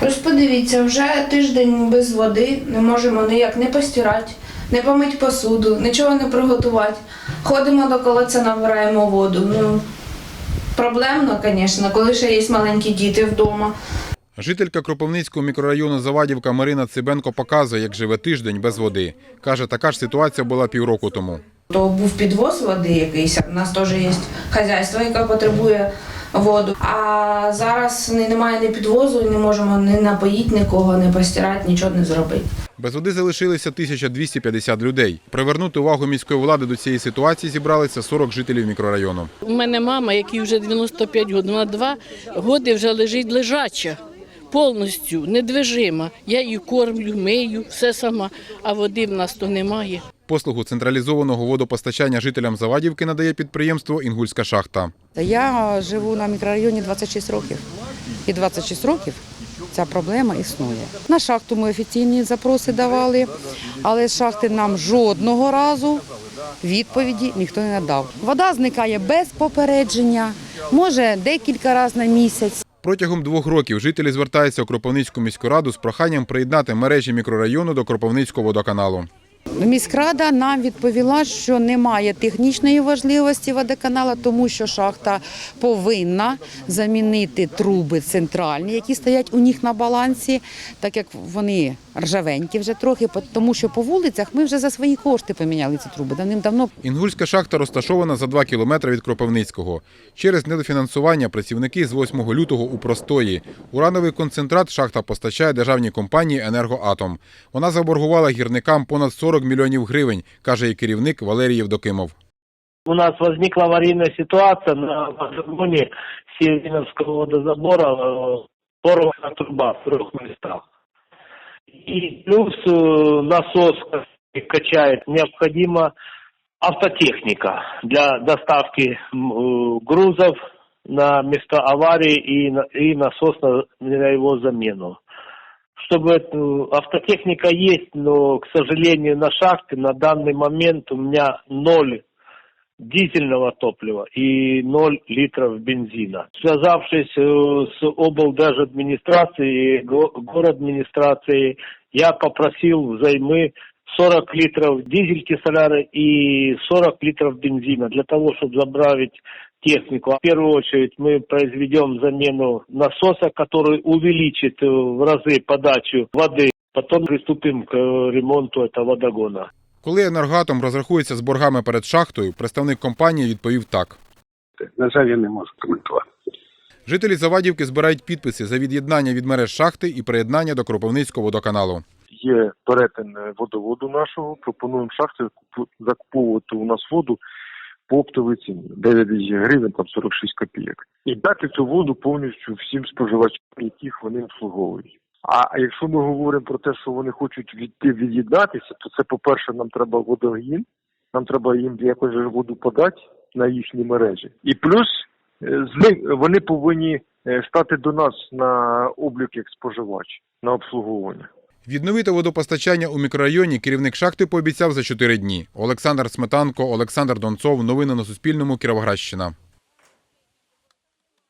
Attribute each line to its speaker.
Speaker 1: Ось подивіться, вже тиждень без води, не можемо ніяк не постирати, не помити посуду, нічого не приготувати. Ходимо до колодця, набираємо воду. Ну, проблемно, звісно, коли ще є маленькі діти вдома.
Speaker 2: Жителька Кропивницького мікрорайону Завадівка Марина Цибенко показує, як живе тиждень без води. Каже, така ж ситуація була півроку тому.
Speaker 1: То був підвоз води якийсь, у нас теж є хазяйство, яке потребує воду. А зараз ні- немає ні підвозу, не можемо ні напоїти нікого, не постирати, нічого не зробити.
Speaker 2: Без води залишилися 1250 людей. Привернути увагу міської влади до цієї ситуації зібралися 40 жителів мікрорайону.
Speaker 3: У мене мама, якій вже 95 років, вона два роки вже лежить лежача, повністю недвижима. Я її кормлю, мию, все сама, а води в нас то немає.
Speaker 2: Послугу централізованого водопостачання жителям Завадівки надає підприємство Інгульська шахта.
Speaker 4: Я живу на мікрорайоні 26 років. І 26 років ця проблема існує. На шахту ми офіційні запроси давали, але з шахти нам жодного разу відповіді ніхто не надав. Вода зникає без попередження, може декілька разів на місяць.
Speaker 2: Протягом двох років жителі звертаються у Кропивницьку міську раду з проханням приєднати мережі мікрорайону до Кропивницького водоканалу.
Speaker 4: Міськрада нам відповіла, що немає технічної важливості водоканала, тому що шахта повинна замінити труби центральні, які стоять у них на балансі, так як вони ржавенькі вже трохи, тому що по вулицях ми вже за свої кошти поміняли ці труби давним-давно.
Speaker 2: Інгульська шахта розташована за 2 кілометри від Кропивницького. Через недофінансування працівники з 8 лютого у простої. Урановий концентрат шахта постачає державній компанії «Енергоатом». Вона заборгувала гірникам понад 40 мільйонів гривень, каже її керівник Валерій Євдокимов.
Speaker 5: У нас возникла аварийная ситуация на водогоне Севериновского водозабора, э, порвана труба в трех местах. И плюс э, насос качает. Необходима автотехника для доставки м, э, грузов на место аварии и, на- и насос на, на его замену. Чтобы эту- автотехника есть, но, к сожалению, на шахте на данный момент у меня ноль дизельного топлива и 0 литров бензина. Связавшись э, с облдержадминистрацией, го- городадминистрацией, я попросил взаймы 40 литров дизельки соляра и 40 литров бензина для того, чтобы забравить технику. В первую очередь мы произведем замену насоса, который увеличит э, в разы подачу воды. Потом приступим к э, ремонту этого водогона.
Speaker 2: Коли «Енергоатом» розрахується з боргами перед шахтою, представник компанії відповів так.
Speaker 6: На жаль, я не можу коментувати.
Speaker 2: Жителі Завадівки збирають підписи за від'єднання від мереж шахти і приєднання до Кропивницького водоканалу.
Speaker 6: Є перетин е, водоводу нашого. Пропонуємо шахти купу- закуповувати у нас воду по оптовій ціні 9 гривень, там 46 копійок. І дати цю воду повністю всім споживачам, яких вони обслуговують. А якщо ми говоримо про те, що вони хочуть відти від'єднатися, то це, по-перше, нам треба водогін, нам треба їм якось воду подати на їхні мережі. І плюс е, з них вони повинні е, стати до нас на облік як споживач, на обслуговування.
Speaker 2: Відновити водопостачання у мікрорайоні керівник шахти пообіцяв за чотири дні. Олександр Сметанко, Олександр Донцов. Новини на Суспільному. Кіровоградщина.